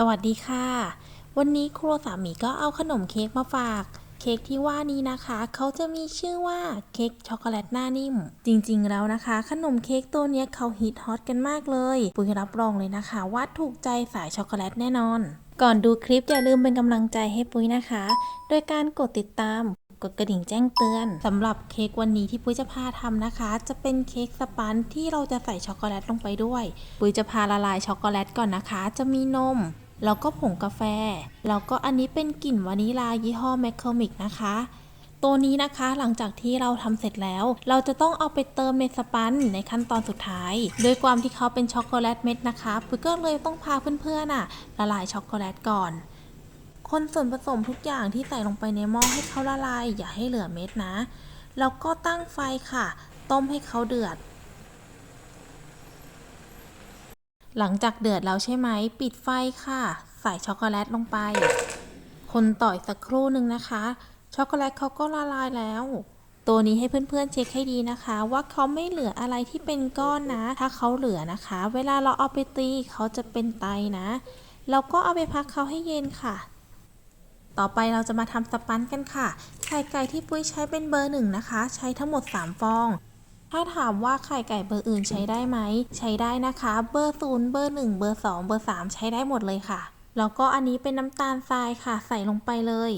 สวัสดีค่ะ วันนี้ครัวสามีก็เอาขนมเค้กมาฝาก เค้กที่ว่านี้นะคะ เขาจะมีชื่อว่าเค้กช็อกโกแลตหน้านิ่ม จริงๆแล้วนะคะ ขนมเค้กตัวนี้เขาฮิตฮอตกันมากเลย ปุ้ยรับรองเลยนะคะว่าถูกใจสายช็อกโกแลตแน่นอน ก่อนดูคลิปอย่าลืมเป็นกำลังใจให้ปุ้ยนะคะ โดยการกดติดตามกดกระดิ่งแจ้งเตือนสำหรับเค้กวันนี้ที่ปุ้ยจะพาทำนะคะ จะเป็นเค้กสปันที่เราจะใส่ช็อกโกแลตลงไปด้วย ปุ้ยจะพาละลายช็อกโกแลตก่อนนะคะ จะมีนม แล้วก็ผงกาแฟ แล้วก็อันนี้เป็นกลิ่นวานิลายี่ห้อแมคเคอมิกนะคะ ตัวนี้นะคะหลังจากที่เราทำเสร็จแล้ว เราจะต้องเอาไปเติมในสปันในขั้นตอนสุดท้าย โดยความที่เขาเป็นช็อกโกแลตเม็ดนะคะปุ้ยก็เลยต้องพาเพื่อนๆน่ะละลายช็อกโกแลตก่อนคนส่วนผสมทุกอย่างที่ใส่ลงไปในหม้อให้เขาละลาย อย่าให้เหลือเม็ดนะ แล้วก็ตั้งไฟค่ะ ต้มให้เขาเดือด หลังจากเดือดแล้วใช่ไหม ปิดไฟค่ะ ใส่ช็อกโกแลตลงไป คนต่อยสักครู่หนึ่งนะคะ ช็อกโกแลตเขาก็ละลายแล้ว ตัวนี้ให้เพื่อนๆเช็คให้ดีนะคะ ว่าเขาไม่เหลืออะไรที่เป็นก้อนนะ ถ้าเขาเหลือนะคะ เวลาเราเอาไปตีเขาจะเป็นไตนะ เราก็เอาไปพักเขาให้เย็นค่ะ ต่อไปเราจะมาทำสปันกันค่ะ ไข่ไก่ที่ปุ้ยใช้เป็นเบอร์หนึ่งนะคะ ใช้ทั้งหมด 3 ฟอง ถ้าถามว่าไข่ไก่เบอร์อื่นใช้ได้ไหม ใช้ได้นะคะ เบอร์ศูนย์เบอร์หนึ่งเบอร์สองเบอร์สามใช้ได้หมดเลยค่ะ แล้วก็อันนี้เป็นน้ำตาลทรายค่ะ ใส่ลงไปเลย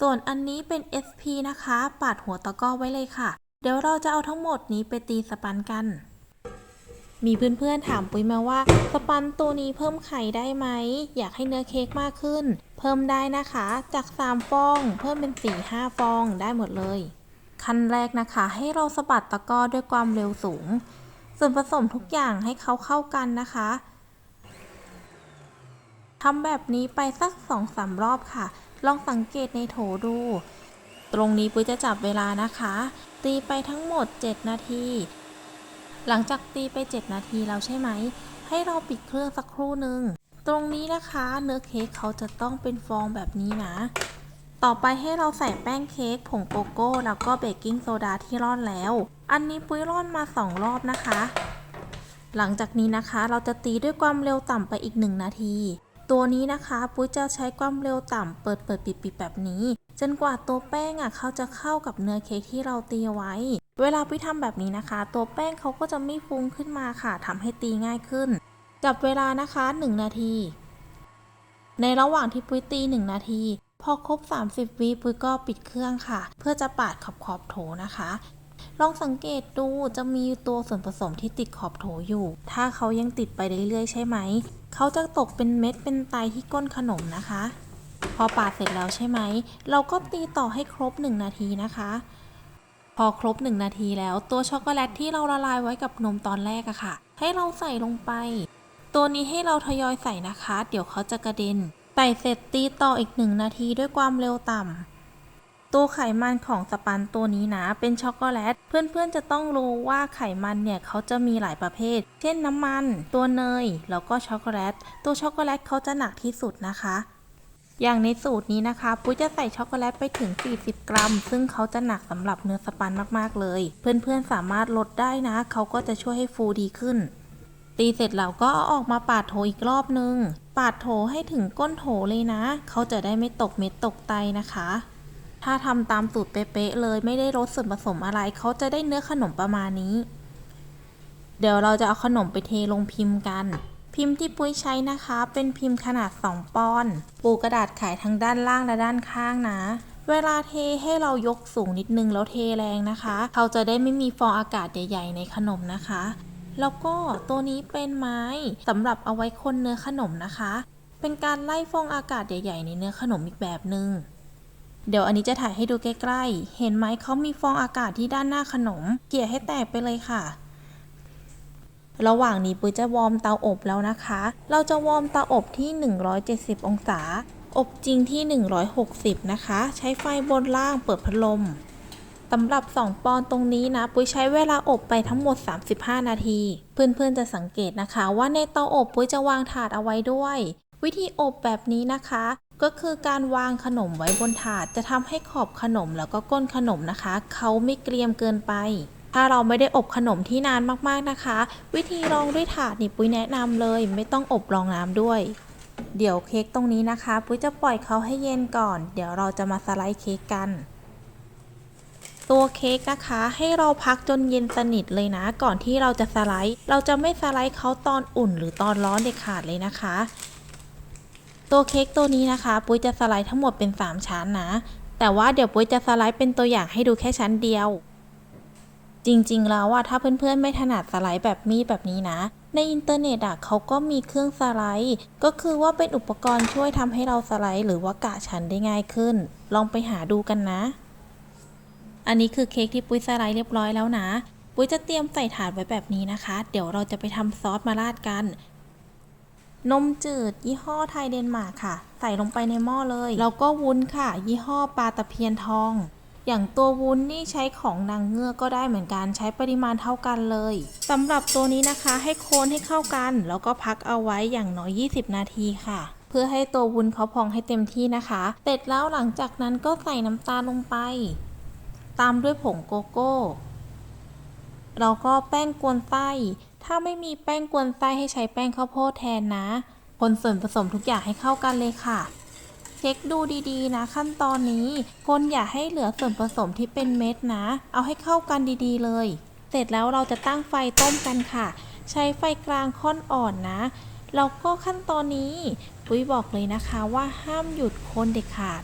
ส่วนอันนี้เป็น SP นะคะ ปาดหัวตะกร้อไว้เลยค่ะ เดี๋ยวเราจะเอาทั้งหมดนี้ไปตีสปันกัน มีเพื่อนๆถามปุ้ยมาว่า สปันตัวนี้เพิ่มไข่ได้ไหม อยากให้เนื้อเค้กมากขึ้น เพิ่มได้นะคะ จาก 3 ฟอง เพิ่มเป็น 4-5 ฟองได้หมดเลย ขั้นแรกนะคะ ให้เราสะบัดตะกร้อด้วยความเร็วสูง ส่วนผสมทุกอย่างให้เขาเข้ากันนะคะทำแบบนี้ไปสัก2-3รอบค่ะ ลองสังเกตในโถดู ตรงนี้ปุ้ยจะจับเวลานะคะ ตีไปทั้งหมด 7 นาที หลังจากตีไป 7 นาทีแล้วใช่ไหม ให้เราปิดเครื่องสักครู่หนึ่ง ตรงนี้นะคะ เนื้อเค้กเขาจะต้องเป็นฟองแบบนี้นะ ต่อไปให้เราใส่แป้งเค้กผงโกโก้ แล้วก็เบกกิ้งโซดาที่ร่อนแล้ว อันนี้ปุ้ยร่อนมา 2 รอบนะคะ หลังจากนี้นะคะเราจะตีด้วยความเร็วต่ำไปอีก 1 นาที ตัวนี้นะคะปุ้ยจะใช้ความเร็วต่ำเปิดเปิดปิดปิดแบบนี้ จนกว่าตัวแป้งอะเขาจะเข้ากับเนื้อเค้กที่เราตีไว้ เวลาปุ้ยทำแบบนี้นะคะ ตัวแป้งเขาก็จะไม่ฟุ้งขึ้นมาค่ะทำให้ตีง่ายขึ้น จับเวลานะคะ 1 นาที ในระหว่างที่ปุ้ยตี 1 นาที พอครบ 30วิปุ้ยก็ปิดเครื่องค่ะ เพื่อจะปาดขอบขอบโถนะคะ ลองสังเกตดูจะมีตัวส่วนผสมที่ติดขอบโถอยู่ ถ้าเขายังติดไปเรื่อยๆใช่ไหม เขาจะตกเป็นเม็ดเป็นไตที่ก้นขนมนะคะ พอปาดเสร็จแล้วใช่ไหม เราก็ตีต่อให้ครบ 1 นาทีนะคะพอครบ 1 นาทีแล้วตัวช็อกโกแลตที่เราละลายไว้กับนมตอนแรกอะค่ะ ให้เราใส่ลงไป ตัวนี้ให้เราทยอยใส่นะคะ เดี๋ยวเขาจะกระเด็น ใส่เสร็จตีต่ออีก1นาทีด้วยความเร็วต่ำ ตัวไขมันของสปันตัวนี้นะ เป็นช็อกโกแลต เพื่อนๆจะต้องรู้ว่าไขมันเนี่ยเขาจะมีหลายประเภท เช่นน้ำมัน ตัวเนย แล้วก็ช็อกโกแลต ตัวช็อกโกแลตเขาจะหนักที่สุดนะคะ อย่างในสูตรนี้นะคะ ปุ้ยจะใส่ช็อกโกแลตไปถึง 40 กรัม ซึ่งเขาจะหนักสำหรับเนื้อสปันมากๆเลย เพื่อนๆสามารถลดได้นะ เขาก็จะช่วยให้ฟูดีขึ้น ตีเสร็จแล้วก็เอาออกมาปาดโถอีกรอบนึง ปาดโถให้ถึงก้นโถเลยนะ เขาจะได้ไม่ตกเม็ดตกไตนะคะ ถ้าทำตามสูตรเป๊ะๆเลยไม่ได้ลดส่วนผสมอะไร เขาจะได้เนื้อขนมประมาณนี้ เดี๋ยวเราจะเอาขนมไปเทลงพิมพ์กัน พิมพ์ที่ปุ้ยใช้นะคะ เป็นพิมพ์ขนาด 2 ปอนด์ปูกระดาษขายทั้งด้านล่างและด้านข้างนะเวลาเทให้เรายกสูงนิดนึงแล้วเทแรงนะคะ เขาจะได้ไม่มีฟองอากาศใหญ่ ๆ ในขนมนะคะ แล้วก็ตัวนี้เป็นไม้สำหรับเอาไว้คนเนื้อขนมนะคะ เป็นการไล่ฟองอากาศใหญ่ๆในเนื้อขนมอีกแบบหนึง่งเดี๋ยวอันนี้จะถ่ายให้ดูใกล้ๆ เห็นไหมเขามีฟองอากาศที่ด้านหน้าขนม เกลี่ยให้แตกไปเลยค่ะ ระหว่างนี้ปุ้ยจะวอร์มเตาอบแล้วนะคะ เราจะวอร์มเตาอบที่ 170 องศา อบจริงที่ 160 นะคะ ใช้ไฟบนล่างเปิดพัดลม สำหรับ 2 ปอนตรงนี้นะ ปุ้ยใช้เวลาอบไปทั้งหมด 35 นาที เพื่อนๆจะสังเกตนะคะ ว่าในเตาอบปุ้ยจะวางถาดเอาไว้ด้วย วิธีอบแบบนี้นะคะ ก็คือการวางขนมไว้บนถาด จะทำให้ขอบขนมแล้วก็ก้นขนมนะคะ เขาไม่เกรียมเกินไป ถ้าเราไม่ได้อบขนมที่นานมากๆนะคะ วิธีรองด้วยถาดนี่ปุ้ยแนะนำเลย ไม่ต้องอบรองน้ำด้วยเดี๋ยวเค้กตรงนี้นะคะ ปุ้ยจะปล่อยเขาให้เย็นก่อน เดี๋ยวเราจะมาสไลด์เค้กกัน ตัวเค้กนะคะ ให้เราพักจนเย็นสนิทเลยนะ ก่อนที่เราจะสไลด์ เราจะไม่สไลด์เขาตอนอุ่นหรือตอนร้อนเด็ดขาดเลยนะคะ ตัวเค้กตัวนี้นะคะ ปุ้ยจะสไลด์ทั้งหมดเป็น 3 ชั้นนะ แต่ว่าเดี๋ยวปุ้ยจะสไลด์เป็นตัวอย่างให้ดูแค่ชั้นเดียว จริงๆแล้วอะถ้าเพื่อนๆไม่ถนัดสไลด์แบบมีดแบบนี้นะ ในอินเทอร์เน็ตอะเขาก็มีเครื่องสไลด์ ก็คือว่าเป็นอุปกรณ์ช่วยทำให้เราสไลด์ หรือว่ากะชั้นได้ง่ายขึ้น ลองไปหาดูกันนะ อันนี้คือเค้กที่ปุ้ยสไลด์เรียบร้อยแล้วนะปุ้ยจะเตรียมใส่ถาดไว้แบบนี้นะคะ เดี๋ยวเราจะไปทำซอสมาราดกัน นมจืด ยี่ห้อไทยเดนมาร์กค่ะ ใส่ลงไปในหม้อเลย แล้วก็วุ้นค่ะ ยี่ห้อปลาตะเพียนทอง อย่างตัววุ้นนี่ใช้ของนางเงือกก็ได้เหมือนกันใช้ปริมาณเท่ากันเลยสำหรับตัวนี้นะคะ ให้โคนให้เข้ากัน แล้วก็พักเอาไว้อย่างน้อย 20 นาทีค่ะเพื่อให้ตัววุ้นเขาพองให้เต็มที่นะคะ เสร็จแล้วหลังจากนั้นก็ใส่น้ำตาลลงไป ตามด้วยผงโกโก้ แล้วก็แป้งกวนไส้ ถ้าไม่มีแป้งกวนไส้ให้ใช้แป้งข้าวโพดแทนนะ คนส่วนผสมทุกอย่างให้เข้ากันเลยค่ะ เช็คดูดีๆ นะขั้นตอนนี้ คนอย่าให้เหลือส่วนผสมที่เป็นเม็ดนะ เอาให้เข้ากันดีๆ เลย เสร็จแล้วเราจะตั้งไฟต้มกันค่ะ ใช้ไฟกลางค่อนอ่อนนะ แล้วก็ขั้นตอนนี้ปุ้ยบอกเลยนะคะว่าห้ามหยุดคนเด็ดขาด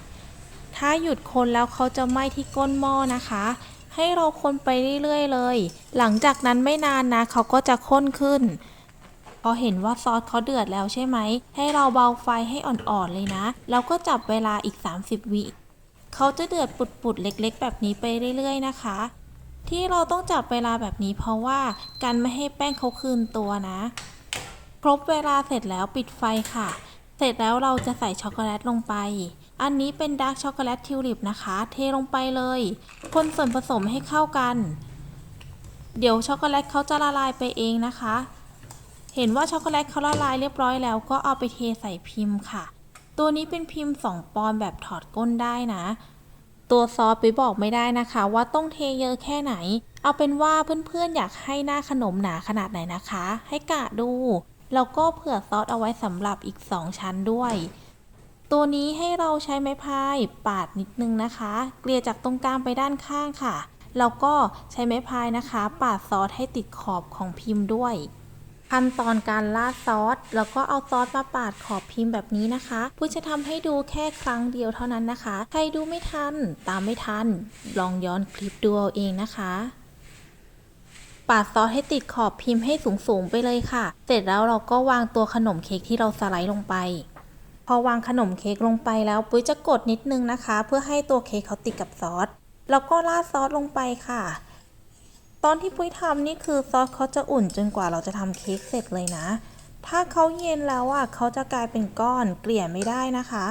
ถ้าหยุดคนแล้วเขาจะไหม้ที่ก้นหม้อนะคะ ให้เราคนไปเรื่อยๆเลย หลังจากนั้นไม่นานนะเขาก็จะข้นขึ้น พอเห็นว่าซอสเขาเดือดแล้วใช่ไหม ให้เราเบาไฟให้อ่อนๆเลยนะ แล้วก็จับเวลาอีก 30 วิเขาจะเดือดปุดๆเล็กๆ แบบนี้ไปเรื่อย ๆ นะคะ ที่เราต้องจับเวลาแบบนี้เพราะว่ากันไม่ให้แป้งเขาคืนตัวนะ ครบเวลาเสร็จแล้วปิดไฟค่ะ เสร็จแล้วเราจะใส่ช็อกโกแลตลงไป อันนี้เป็นดาร์กช็อกโกแลตทิวลิปนะคะ เทลงไปเลย คนส่วนผสมให้เข้ากัน เดี๋ยวช็อกโกแลตเขาจะละลายไปเองนะคะ เห็นว่าช็อกโกแลตเขาละลายเรียบร้อยแล้วก็เอาไปเทใส่พิมพ์ค่ะ ตัวนี้เป็นพิมพ์ 2 ปอนด์แบบถอดก้นได้นะ ตัวซอสไปบอกไม่ได้นะคะ ว่าต้องเทเยอะแค่ไหน เอาเป็นว่าเพื่อนๆอยากให้หน้าขนมหนาขนาดไหนนะคะ ให้กะดู แล้วก็เผื่อซอสเอาไว้สำหรับอีก 2 ชั้นด้วย ตัวนี้ให้เราใช้ไม้พายปาดนิดนึงนะคะ เกลี่ยจากตรงกลางไปด้านข้างค่ะ แล้วก็ใช้ไม้พายนะคะ ปาดซอสให้ติดขอบของพิมพ์ด้วย ขั้นตอนการราดซอส แล้วก็เอาซอสมาปาดขอบพิมพ์แบบนี้นะคะปุ้ยจะทำให้ดูแค่ครั้งเดียวเท่านั้นนะคะ ใครดูไม่ทัน ตามไม่ทัน ลองย้อนคลิปดูเอาเองนะคะปาดซอสให้ติดขอบพิมพ์ให้สูงๆไปเลยค่ะ เสร็จแล้วเราก็วางตัวขนมเค้กที่เราสไลด์ลงไป พอวางขนมเค้กลงไปแล้วปุ้ยจะกดนิดนึงนะคะ เพื่อให้ตัวเค้กเขาติดกับซอส แล้วก็ราดซอสลงไปค่ะ ตอนที่ปุ้ยทำนี่คือซอสเขาจะอุ่นจนกว่าเราจะทำเค้กเสร็จเลยนะ ถ้าเขาเย็นแล้วอะเขาจะกลายเป็นก้อนเกลี่ยไม่ได้นะคะ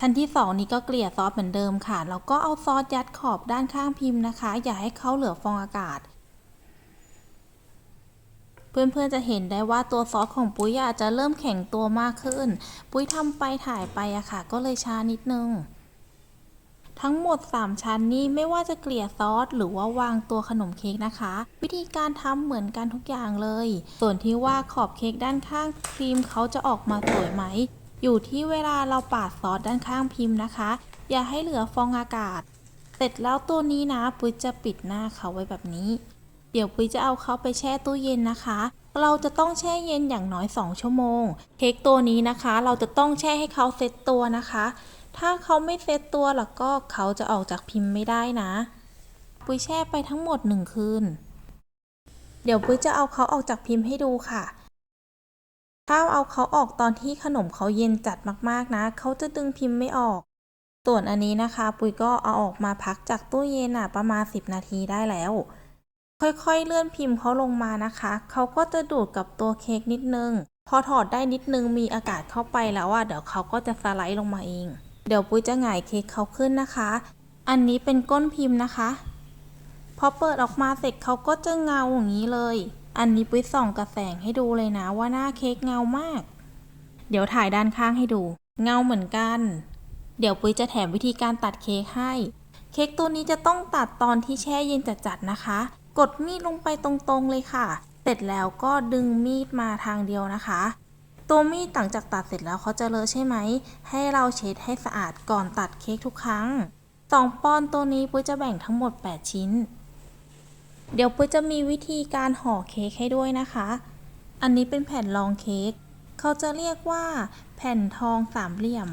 ทันที่สองนี้ก็เกลี่ยซอสเหมือนเดิมค่ะ แล้วก็เอาซอสยัดขอบด้านข้างพิมพ์นะคะ อย่าให้เขาเหลือฟองอากาศ เพื่อนๆจะเห็นได้ว่าตัวซอสของปุ้ยอาจจะเริ่มแข็งตัวมากขึ้น ปุ้ยทำไปถ่ายไปอะค่ะ ก็เลยช้านิดนึง ทั้งหมด 3 ชั้นนี้ไม่ว่าจะเกลี่ยซอสหรือว่าวางตัวขนมเค้กนะคะ วิธีการทำเหมือนกันทุกอย่างเลย ส่วนที่ว่าขอบเค้กด้านข้างครีมเขาจะออกมาสวยไหม อยู่ที่เวลาเราปาดซอสด้านข้างพิมพ์นะคะ อย่าให้เหลือฟองอากาศ เสร็จแล้วตัวนี้นะปุ้ยจะปิดหน้าเขาไว้แบบนี้ เดี๋ยวปุ้ยจะเอาเขาไปแช่ตู้เย็นนะคะ เราจะต้องแช่เย็นอย่างน้อย 2 ชั่วโมง เค้กตัวนี้นะคะ เราจะต้องแช่ให้เขาเซตตัวนะคะ ถ้าเขาไม่เซตตัวแล้วก็เขาจะออกจากพิมพ์ไม่ได้นะ ปุ้ยแช่ไปทั้งหมด 1 คืน เดี๋ยวปุ้ยจะเอาเขาออกจากพิมพ์ให้ดูค่ะถ้าเอาเขาออกตอนที่ขนมเขาเย็นจัดมากๆนะ เขาจะดึงพิมพ์ไม่ออก ส่วนอันนี้นะคะ ปุ้ยก็เอาออกมาพักจากตู้เย็นอะประมาณ 10 นาทีได้แล้ว ค่อยๆ เลื่อนพิมพ์เขาลงมานะคะ เขาก็จะดูดกับตัวเค้กนิดนึง พอถอดได้นิดนึงมีอากาศเข้าไปแล้วอะเดี๋ยวเขาก็จะสไลด์ลงมาเอง เดี๋ยวปุ้ยจะหงายเค้กเขาขึ้นนะคะ อันนี้เป็นก้นพิมพ์นะคะ พอเปิดออกมาเสร็จเขาก็จะเงาอย่างนี้เลย อันนี้ปุ้ยส่องกระแสงให้ดูเลยนะว่าหน้าเค้กเงามาก เดี๋ยวถ่ายด้านข้างให้ดู เงาเหมือนกัน เดี๋ยวปุ้ยจะแถมวิธีการตัดเค้กให้ เค้กตัวนี้จะต้องตัดตอนที่แช่เย็นจัดๆนะคะ กดมีดลงไปตรงๆเลยค่ะ เสร็จแล้วก็ดึงมีดมาทางเดียวนะคะ ตัวมีดต่างจากตัดเสร็จแล้วเขาจะเลอะใช่ไหม ให้เราเช็ดให้สะอาดก่อนตัดเค้กทุกครั้ง 2ปอนตัวนี้ปุ้ยจะแบ่งทั้งหมด 8 ชิ้น เดี๋ยวปุ้ยจะมีวิธีการห่อเค้กให้ด้วยนะคะ อันนี้เป็นแผ่นรองเค้กเขาจะเรียกว่า แผ่นทองสามเหลี่ยม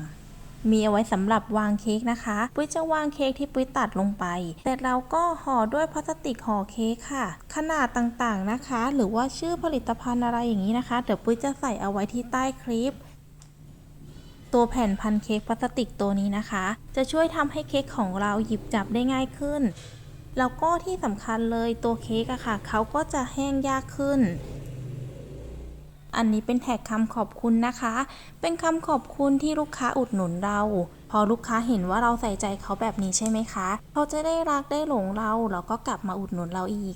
มีเอาไว้สำหรับวางเค้กนะคะ ปุ้ยจะวางเค้กที่ปุ้ยตัดลงไป เสร็จแล้วก็ห่อด้วยพลาสติกห่อเค้กค่ะ ขนาดต่างๆนะคะ หรือว่าชื่อผลิตภัณฑ์อะไรอย่างนี้นะคะ เดี๋ยวปุ้ยจะใส่เอาไว้ที่ใต้คลิป ตัวแผ่นพันเค้กพลาสติกตัวนี้นะคะ จะช่วยทำให้เค้กของเราหยิบจับได้ง่ายขึ้น แล้วก็ที่สำคัญเลยตัวเค้กอะค่ะ เขาก็จะแห้งยากขึ้น อันนี้เป็นแท็กคำขอบคุณนะคะ เป็นคำขอบคุณที่ลูกค้าอุดหนุนเรา พอลูกค้าเห็นว่าเราใส่ใจเขาแบบนี้ใช่ไหมคะเขาจะได้รักได้หลงเราแล้วก็กลับมาอุดหนุนเราอีก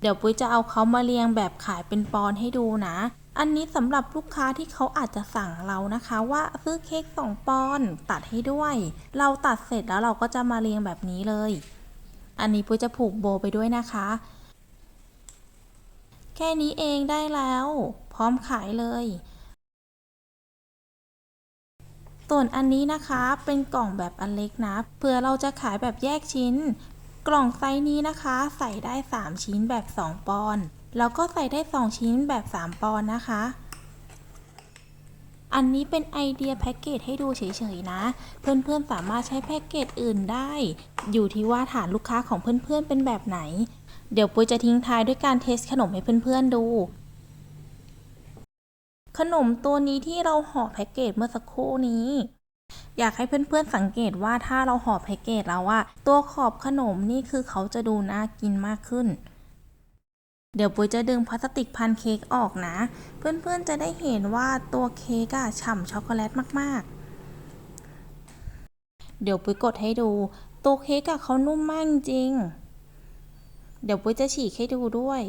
เดี๋ยวปุ้ยจะเอาเขามาเรียงแบบขายเป็นปอนให้ดูนะ อันนี้สำหรับลูกค้าที่เขาอาจจะสั่งเรานะคะว่าซื้อเค้ก2ปอนตัดให้ด้วย เราตัดเสร็จแล้วเราก็จะมาเรียงแบบนี้เลย อันนี้ปุ้ยจะผูกโบไปด้วยนะคะแค่นี้เองได้แล้ว ร้อมขายเลย ส่วนอันนี้นะคะเป็นกล่องแบบอันเล็กนะเผื่อเราจะขายแบบแยกชิ้น กล่องไซส์นี้นะคะ ใส่ได้ 3 ชิ้นแบบ 2 ปอนด์แล้วก็ใส่ได้ 2 ชิ้นแบบ 3 ปอนด์นะคะอันนี้เป็นไอเดียแพ็กเกจให้ดูเฉยๆนะ เพื่อนๆสามารถใช้แพ็กเกจอื่นได้ อยู่ที่ว่าฐานลูกค้าของเพื่อนๆเป็นแบบไหน เดี๋ยวปุ้ยจะทิ้งท้ายด้วยการเทสขนมให้เพื่อนๆดู ขนมตัวนี้ที่เราห่อแพ็กเกจเมื่อสักครู่นี้ อยากให้เพื่อนๆสังเกตว่าถ้าเราห่อแพ็กเกจแล้วอะตัวขอบขนมนี่คือเขาจะดูน่ากินมากขึ้น เดี๋ยวปุ้ยจะดึงพลาสติกพันเค้กออกนะ เพื่อนๆจะได้เห็นว่าตัวเค้กอะฉ่ำช็อกโกแลตมากๆ เดี๋ยวปุ้ยกดให้ดู ตัวเค้กอะเขานุ่มมากจริง เดี๋ยวปุ้ยจะฉีกให้ดูด้วย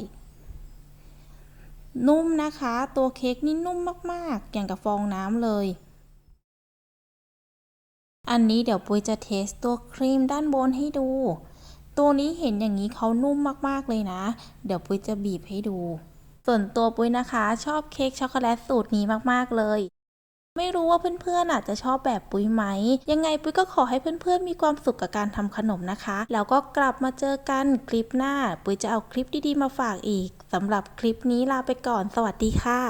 นุ่มนะคะ ตัวเค้กนี่นุ่มมากๆ อย่างกับฟองน้ำเลย อันนี้เดี๋ยวปุ้ยจะเทสตัวครีมด้านบนให้ดู ตัวนี้เห็นอย่างนี้เขานุ่มมากๆเลยนะ เดี๋ยวปุ้ยจะบีบให้ดู ส่วนตัวปุ้ยนะคะ ชอบเค้กช็อกโกแลตสูตรนี้มากๆเลย ไม่รู้ว่าเพื่อนๆอาจจะชอบแบบปุ้ยไหม ยังไงปุ้ยก็ขอให้เพื่อนๆมีความสุขกับการทำขนมนะคะ แล้วก็กลับมาเจอกันคลิปหน้า ปุ้ยจะเอาคลิปดีๆมาฝากอีกสำหรับคลิปนี้ลาไปก่อน สวัสดีค่ะ